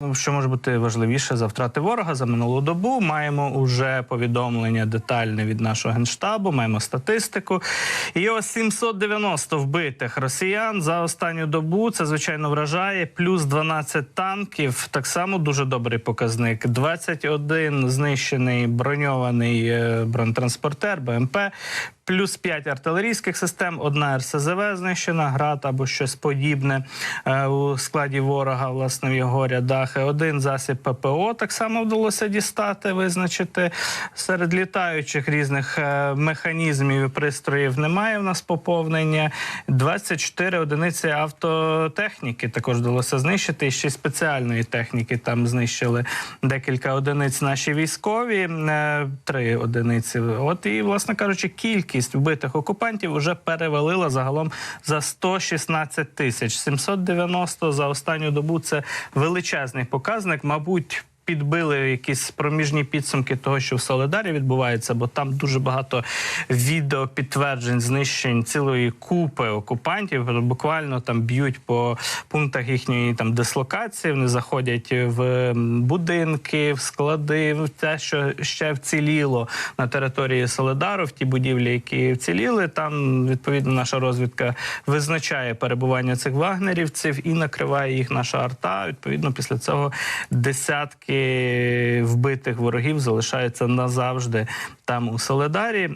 Ну, Що може бути важливіше за втрати ворога за минулу добу? Маємо уже повідомлення детальне від нашого генштабу. Маємо статистику. І ось 790 вбитих росіян за останню добу. Це звичайно вражає. Плюс 12 танків. Так само дуже добрий показник. 21 знищений броньований е, бронетранспортер БМП. Плюс 5 артилерійських систем, одна РСЗВ знищена, град або щось подібне е, у складі ворога, власне, в його рядах. Один засіб ППО так само вдалося дістати, визначити. Серед літаючих різних е, механізмів і пристроїв немає в нас поповнення. 24 одиниці автотехніки також вдалося знищити. І ще спеціальної техніки там знищили декілька одиниць наші військові, е, три одиниці. От і, власне кажучи, кількість вбитих окупантів вже перевалила загалом за 116 тисяч. 790 за останню добу це величезний показник. Мабуть. Підбили якісь проміжні підсумки того, що в Солидарі відбувається, бо там дуже багато відео підтверджень знищень цілої купи окупантів. Буквально там б'ють по пунктах їхньої там дислокації. Вони заходять в будинки, в склади, в те, що ще вціліло на території Солидару, в ті будівлі, які вціліли. Там відповідно наша розвідка визначає перебування цих вагнерівців і накриває їх наша арта. Відповідно, після цього десятки вбитих ворогів залишаються назавжди там у Солидарі.